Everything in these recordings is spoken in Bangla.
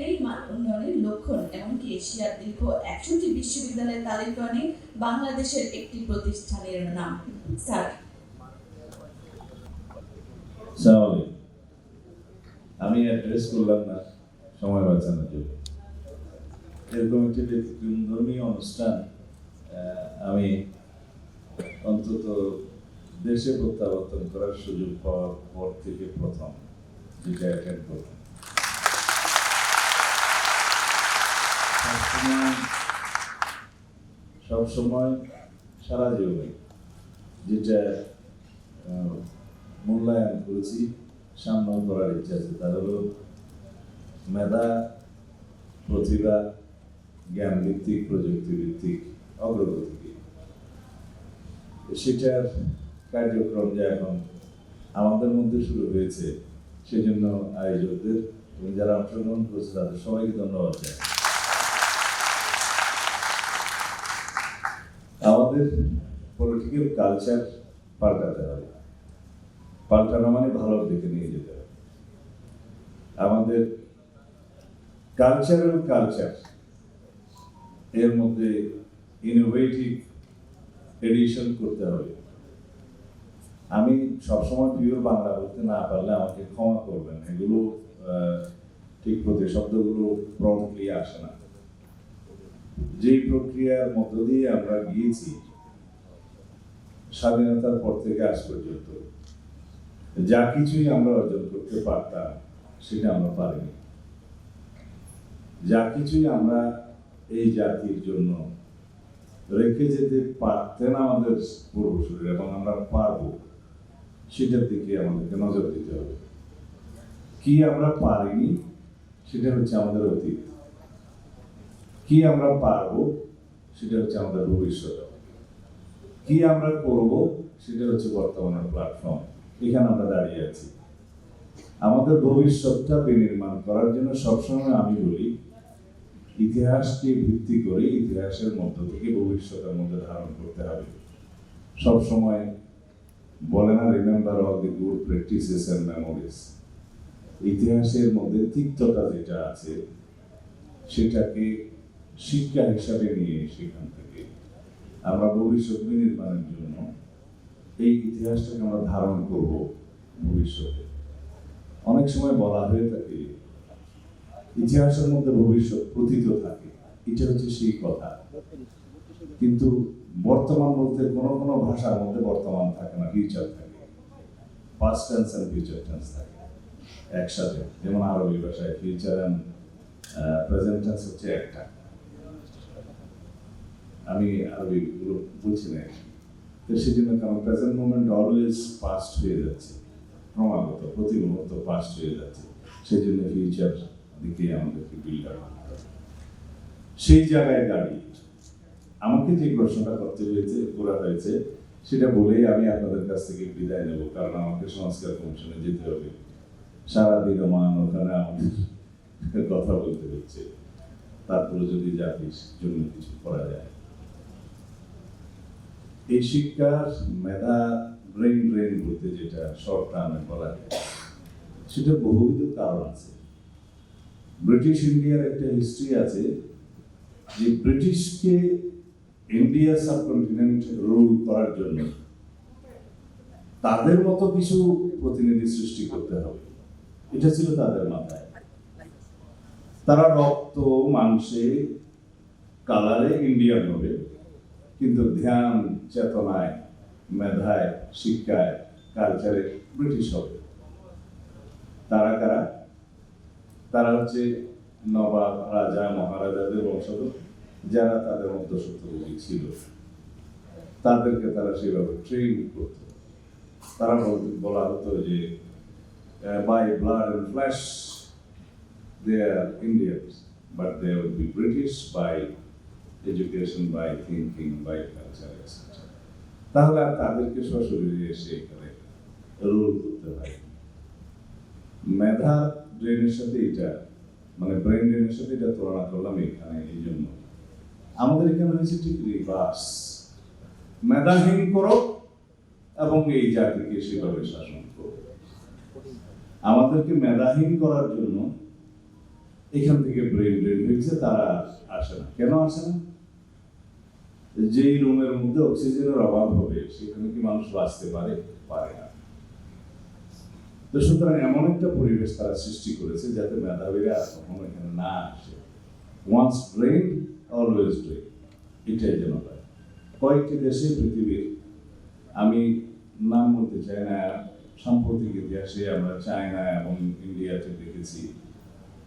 নেই মান লক্ষণ, এমনকি এশিয়ার দীর্ঘ একশোটি বিশ্ববিদ্যালয়ের তালিকানে বাংলাদেশের একটি প্রতিষ্ঠানের নাম। স্যার। আমি অ্যাড্রেস করলাম না, সময় বাঁচানোর জন্য। এরকম একটি অনুষ্ঠান আমি অন্তত দেশে প্রত্যাবর্তন করার সুযোগ পাওয়ার পর থেকে প্রথম, যেটা অ্যাটেন্ড করলাম। সবসময় সারা জীবনে যেটা মূল্যায়ন করেছি, সামনেও করার ইচ্ছা আছে। তার হলো মেধা, প্রতিভা জ্ঞান ভিত্তিক প্রযুক্তি ভিত্তিক অগ্রগতিকে। সেটার কার্যক্রম যে এখন আমাদের মধ্যে শুরু হয়েছে, সেজন্য আয়োজকদের এবং যারা অংশগ্রহণ করেছে, তাদের সবাইকে ধন্যবাদ জানাই। আমাদের পলিটিক্যাল কালচার পাল্টাতে হবে। পাল্টানো মানে ভালোর দিকে নিয়ে যেতে হবে। আমাদের কালচারাল কালচার এর মধ্যে ইনোভেটিভ এডিশন করতে হবে। আমি সবসময় পিওর বাংলা বলতে না পারলে আমাকে ক্ষমা করবেন। এগুলো ঠিক প্রতি শব্দগুলো প্রমুখলি আসে না। যে প্রক্রিয়ার মধ্য দিয়ে আমরা গিয়েছি, স্বাধীনতার পর থেকে আজ পর্যন্ত, যা কিছুই আমরা অর্জন করতে পারতাম, সেটা আমরা পারিনি। যা কিছুই আমরা এই জাতির জন্য রেখে যেতে পারতেন আমাদের পূর্বসূরি এবং আমরা পারব, সেটার দিকে আমাদেরকে নজর দিতে হবে। কি আমরা পারিনি, সেটা হচ্ছে আমাদের অতীত। কি আমরা পারব, সেটা হচ্ছে আমাদের ভবিষ্যৎ। কি আমরা করব, সেটা হচ্ছে বর্তমানের প্ল্যাটফর্ম এখানে আমরা দাঁড়িয়ে আছি। আমাদের ভবিষ্যৎটা বিনির্মাণ করার জন্য সবসময় আমি বলি, ইতিহাসকে ভিত্তি করে ইতিহাসের মধ্য থেকে ভবিষ্যতের মধ্যে ধারণ করতে হবে। সবসময় বলে না remember all the good practices and memories ইতিহাসের মধ্যে তিক্ততা যেটা আছে, সেটাকে শিক্ষা হিসাবে নিয়ে সেখান থেকে। আমরা ভবিষ্যৎ নির্মাণের জন্য এই ইতিহাসটাকে আমরা ধারণ করব ভবিষ্যতে। অনেক সময় বলা হয়ে থাকে, ইতিহাসের মধ্যে ভবিষ্যৎ প্রতীত থাকে, এটা হচ্ছে সেই কথা। কিন্তু বর্তমান বলতে কোনো কোনো ভাষার মধ্যে বর্তমান থাকে না ফিউচার থাকে। Past tense and future tense থাকে। একসাথে, যেমন আরবি ভাষায় ফিউচার অ্যান্ড প্রেজেন্ট টেন্স হচ্ছে একটা। আমি গুলো বুঝছি না তো সেই জন্য কারণ প্রেজেন্ট মোমেন্ট অলওয়েজ পাস্ট হয়ে যাচ্ছে। ক্রমাগত, প্রতি মুহূর্ত পাস্ট হয়ে যাচ্ছে। সেই জন্য ফিউচার দিকে আমাদেরকে বিল্ড আপ করতে হবে। সেই জায়গায় দাঁড়িয়ে আমাকে যে প্রশ্নটা করতে হয়েছে, করা হয়েছে, সেটা বলেই আমি আপনাদের কাছ থেকে বিদায় নেব। কারণ আমাকে সংস্কার কমিশনে যেতে হবে। সারাদিন মান ওখানে আমাদের কথা বলতে হচ্ছে। তারপরে যদি জাতির জন্য কিছু করা যায়। এই শিক্ষার মেধা ব্রেন ব্রেন বলতে যেটা শর্ট টার্মে বলা যায়। সেটা বহুবিধ কারণ আছে। ব্রিটিশ ইন্ডিয়ার একটা হিস্ট্রি আছে যে ব্রিটিশকে ইন্ডিয়া সাবকন্টিনেন্ট রুল করার জন্য তাদের মতো কিছু প্রতিনিধি সৃষ্টি করতে হবে। এটা ছিল তাদের মাথায়। তারা রক্ত, মাংসে কালারে ইন্ডিয়ান হবে, কিন্তু ধ্যান চেতনায়, মেধায়, শিক্ষায় কালচারে ব্রিটিশ হবে। তারা কারা? তারা হচ্ছে নবাব, রাজা, মহারাজাদের বংশধর, যারা তাদের মধ্যসত্ত্বভোগী ছিল। তাদেরকে তারা সেভাবে ট্রেন করত। তারা বলা হতো যে by blood and flesh they are Indians but they would be British by education by thinking by culture etcetera তাহলে আর তাদেরকে সশরীরে এসে এখানে রুল করতে হয়। মেধা ব্রেনের সাথে এটা মানে ব্রেন ড্রেনের সাথে এটা তুলনা করলাম এখানে এই জন্য। আমাদের এখানে হয়েছে ঠিক রিভার্স মেধাহীন করো এবং এই জাতিকে সেভাবে শাসন করো। আমাদেরকে মেধাহীন করার জন্য এখান থেকে ব্রেন ড্রেন হয়েছে, তারা আসে না। কেন আসে না? যেই রুমের মধ্যে অক্সিজেনের অভাব হবে, সেখানে কি মানুষ বাঁচতে পারে? পারে না। তো সুতরাং এমন একটা পরিবেশ তারা সৃষ্টি করেছে যাতে মেধাবীরা কখনো এখানে না আসে। ওয়ান্স ব্রেন অলওয়েজ ব্রেন এটাই যেন হয়। কয়েকটি দেশে পৃথিবীর, আমি নাম বলতে চাই না, সাম্প্রতিক ইতিহাসে আমরা চায়না এবং ইন্ডিয়াতে দেখেছি।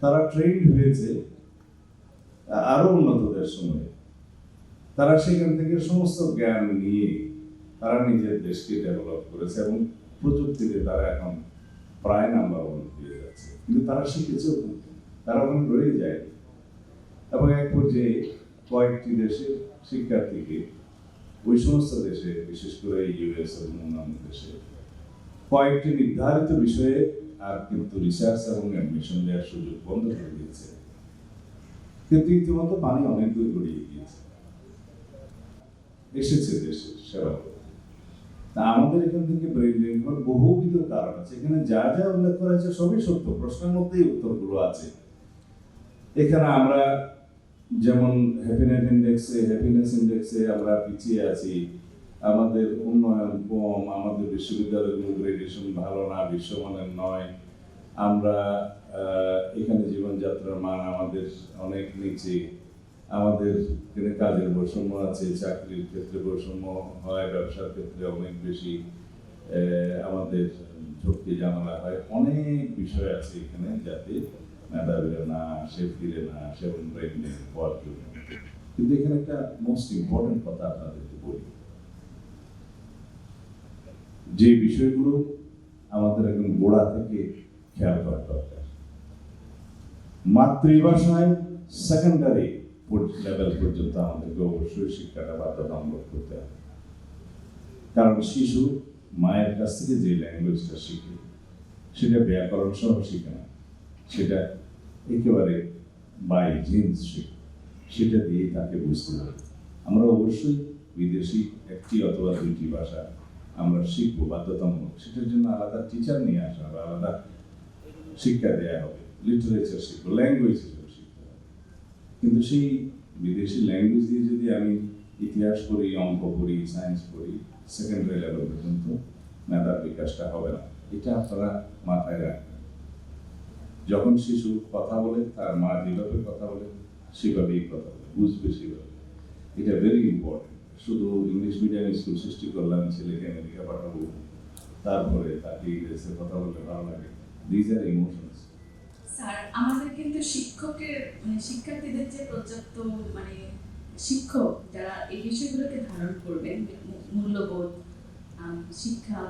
তারা ট্রেন্ড হয়েছে আরও উন্নত দেশ সময়ে। তারা সেখান থেকে সমস্ত জ্ঞান নিয়ে তারা নিজের দেশকে ডেভেলপ করেছে এবং প্রযুক্তিতে তারা এখন প্রায় নাম্বার ওয়ান দিয়ে যাচ্ছে। কিন্তু তারা শিখেছে তারা ওখানে রয়ে যায়। এবং এক পর্যায়ে কয়েকটি দেশের শিক্ষার্থীকে ওই সমস্ত দেশে, বিশেষ করে ইউএস এবং অন্যান্য দেশে কয়েকটি নির্ধারিত বিষয়ে আর কিন্তু রিসার্চ এবং অ্যাডমিশন দেওয়ার সুযোগ বন্ধ করে দিয়েছে। কিন্তু ইতিমধ্যে পানি অনেক দূর গড়িয়ে গিয়েছে। এসেছে দেশে, সেবা। তা আমাদের এখান থেকে ব্রেন ড্রেন হওয়ার বহুবিধ কারণ আছে। এখানে যা যা উল্লেখ করা হয়েছে সবই সত্য। প্রশ্নের মধ্যেই উত্তরগুলো আছে। এখানে আমরা যেমন হ্যাপিনেস ইন্ডেক্সে হ্যাপিনেস ইন্ডেক্সে আমরা পিছিয়ে আছি। আমাদের উন্নয়ন কম, আমাদের বিশ্ববিদ্যালয়গুলো গ্রেডেশন ভালো না, বিশ্বমানের নয়। আমরা এখানে জীবনযাত্রার মান আমাদের অনেক নিচে। আমাদের এখানে কাজের বৈষম্য আছে, চাকরির ক্ষেত্রে বৈষম্য হয়, ব্যবসার ক্ষেত্রে অনেক বেশি আমাদের ঝক্কি জানালা হয়। অনেক বিষয় আছে এখানে যাতে মেধাবীরা না আসে, ফিরে না আসে এবং হওয়ার জন্য। কিন্তু এখানে একটা মোস্ট ইম্পর্টেন্ট কথা আপনাদেরকে বলি। যে বিষয়গুলো আমাদের একদম গোড়া থেকে খেয়াল করা দরকার। মাতৃভাষায় সেকেন্ডারি লেভেল পর্যন্ত আমাদেরকে অবশ্যই শিক্ষাটা বাধ্যতামূলক করতে হবে। কারণ শিশু মায়ের কাছ থেকে যে ল্যাঙ্গুয়েজটা শিখে, সেটা ব্যাকরণ সহ শিখে না। সেটা একেবারে বাই জিন্স শিখে। সেটা দিয়ে তাকে বুঝতে হবে। আমরা অবশ্যই বিদেশি একটি অথবা দুইটি ভাষা আমরা শিখব বাধ্যতামূলক। সেটার জন্য আলাদা টিচার নিয়ে আসা হবে, আলাদা শিক্ষা দেওয়া হবে লিটারেচার শিখব ল্যাঙ্গুয়েজ হবে কিন্তু সেই বিদেশি ল্যাঙ্গুয়েজ দিয়ে যদি আমি ইতিহাস পড়ি, অঙ্ক পড়ি সায়েন্স পড়ি সেকেন্ডারি লেভেল পর্যন্ত মেধার বিকাশটা হবে না। এটা আপনারা মাথায় রাখবেন। যখন শিশু কথা বলে, তার মা যেভাবে কথা বলে, সেভাবেই কথা বলে, বুঝবে সেভাবে। এটা ভেরি ইম্পর্টেন্ট শুধু ইংলিশ মিডিয়াম স্কুল সৃষ্টি করলাম, ছেলেকে আমেরিকা পাঠাবো, তারপরে তাকে ইংরেজিতে কথা বলতে ভালো লাগে। দিজ আর ইমোশনস স্যার, আমাদের কিন্তু শিক্ষকের মানে শিক্ষার্থীদের যে পর্যাপ্ত মানে শিক্ষক যারা এই বিষয়গুলোকে ধারণ করবেন, মূল্যবোধ শিক্ষা,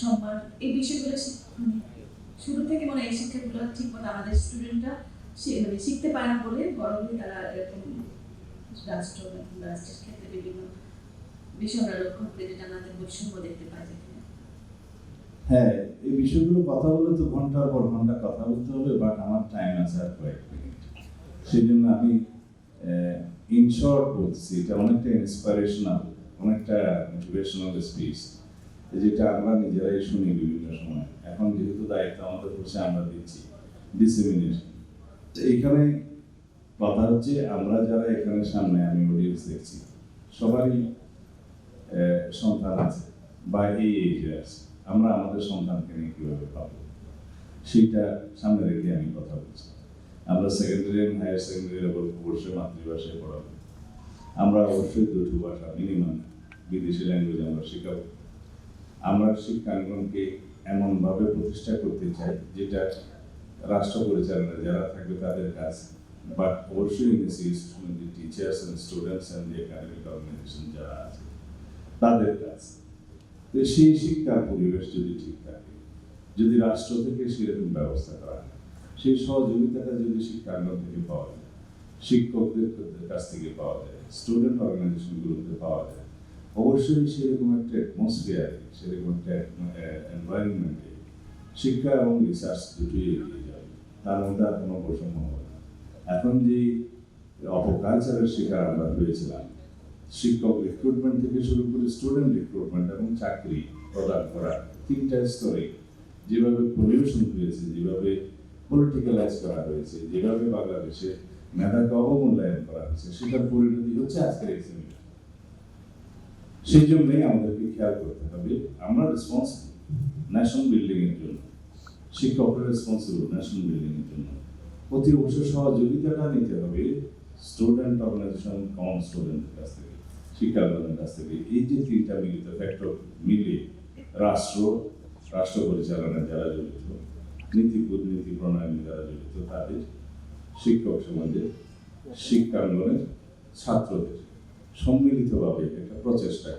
সম্মান, এই বিষয়গুলো মানে শুরু থেকে মানে এই শিক্ষাগুলো ঠিক মতো আমাদের স্টুডেন্টরা মানে শিখতে পারে না বলে বড় হয়ে তারা এরকম রাষ্ট্র রাষ্ট্রের ক্ষেত্রে বিভিন্ন বিষয় আমরা লক্ষ্য করি যেটা আমাদের বৈষম্য দেখতে পাই যেখানে হ্যাঁ এই বিষয়গুলো কথা বলে তো ঘণ্টার পর ঘণ্টা কথা বলতে হবে বাট আমার টাইম আছে আর কয়েক মিনিট সেই জন্য আমি ইন শর্ট বলছি, এটা অনেকটা ইন্সপিরেশনাল অনেকটা মোটিভেশনাল স্পিচ যেটা আমরা নিজেরাই শুনি বিভিন্ন সময়। এখন যেহেতু দায়িত্ব আমাদের বসে আমরা দিচ্ছি ডিসেমিনেশন তো এইখানে কথা হচ্ছে, আমরা যারা এখানে সামনে, আমি অডিয়েন্স দেখছি, সবারই সন্তান আছে, বা এই এজে আছে। আমরা আমাদের সন্তানকে নিয়ে কীভাবে পাবো সেইটা সামনে রেখে আমি কথা বলছি। আমরা সেকেন্ডারি এবং হায়ার সেকেন্ডারি লেভেল অবশ্যই মাতৃভাষায় পড়াবো। আমরা অবশ্যই দুটো ভাষা মিনিমাম বিদেশি ল্যাঙ্গুয়েজ আমরা শেখাবো। আমরা শিক্ষাঙ্গনকে এমনভাবে প্রতিষ্ঠা করতে চাই যেটা রাষ্ট্র পরিচালনা যারা থাকবে তাদের কাজ। বাট অবশ্যই institution teachers and students and academic organisation যারা আছে, তাদের কাজ। তো সেই শিক্ষার পরিবেশ যদি ঠিক থাকে, যদি রাষ্ট্র থেকে সেরকম ব্যবস্থা করা হয়, সেই সহযোগিতাটা যদি শিক্ষাঙ্গন থেকে পাওয়া যায় শিক্ষকদের কাছ থেকে পাওয়া যায় স্টুডেন্ট অর্গানাইজেশনগুলোতে পাওয়া যায়, অবশ্যই সেরকম একটা অ্যাটমসফিয়ার সেরকম একটা এনভায়রনমেন্টে শিক্ষা এবং রিসার্চ দুটোই এগিয়ে যাবে। তার মধ্যে আর কোনো বৈষম্য হবে না। এখন যে অপকালচারের শিকার আমরা হয়েছিলাম শিক্ষক রিক্রুটমেন্ট থেকে শুরু করে স্টুডেন্ট রিক্রুটমেন্ট এবং চাকরি প্রদান করা তিনটা স্তরে যেভাবে পলিউশন হয়েছে, যেভাবে পলিটিক্যালাইজ করা হয়েছে, যেভাবে বাংলাদেশে মেধাকে অবমূল্যায়ন করা হয়েছে, সেটার পরিণতি হচ্ছে আজকের এই সেমিনার সেই জন্যই আমাদেরকে খেয়াল করতে হবে, আমরা রেসপন্সিবল ন্যাশনাল বিল্ডিং এর জন্য, শিক্ষকরা রেসপন্সিবল ন্যাশনাল বিল্ডিং এর জন্য। অতি অবশ্যই সহযোগিতাটা নিতে হবে স্টুডেন্ট অর্গানাইজেশন কম স্টুডেন্টের কাছ থেকে। শিক্ষাঙ্গনের কাছ থেকে এই যে তিনটা মিলিত ফ্যাক্টর মিলিয়ে রাষ্ট্র রাষ্ট্র পরিচালনায় যারা জড়িত নীতি নীতি প্রণয়নে যারা জড়িত তাদের শিক্ষক সমাজের শিক্ষাঙ্গনের ছাত্রদের সম্মিলিতভাবে একটা প্রচেষ্টা।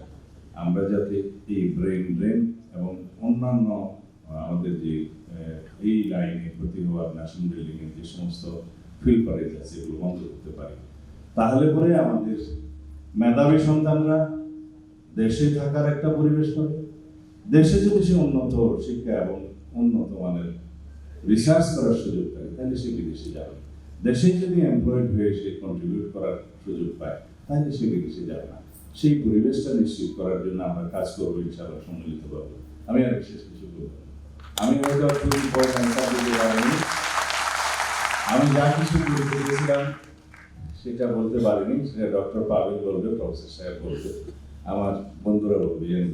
আমরা যাতে এই ব্রেন ড্রেন এবং অন্যান্য আমাদের যে এই লাইনে ক্ষতি হওয়ার ন্যাশনাল বিল্ডিংয়ের যে সমস্ত ফিল কলেজ আছে, এগুলো বন্ধ করতে পারি। তাহলে পরে আমাদের মেধাবী সন্তানরা দেশে থাকার একটা পরিবেশ পাবে দেশে যদি সে উন্নত শিক্ষা এবং উন্নত মানের রিসার্চ করার সুযোগ পায়, তাহলে সে বিদেশে যাবে। দেশে যদি এমপ্লয়েড হয়ে সে কন্ট্রিবিউট করার সুযোগ পায়, তাহলে সে বিদেশে যাবে না। সেই পরিবেশটা নিশ্চিত করার জন্য আমরা কাজ করব ইনশাআল্লাহ সম্মিলিত পাবো আমি আর বিশেষ কিছু বলব আমি হয়তো আমি যা কিছু বলতে গেছিলাম সেটা বলতে পারিনি সেটা ডক্টর পাবেল বলবে প্রফেসর সাহেব বলবে। আমার বন্ধুরা বলবে ইয়াং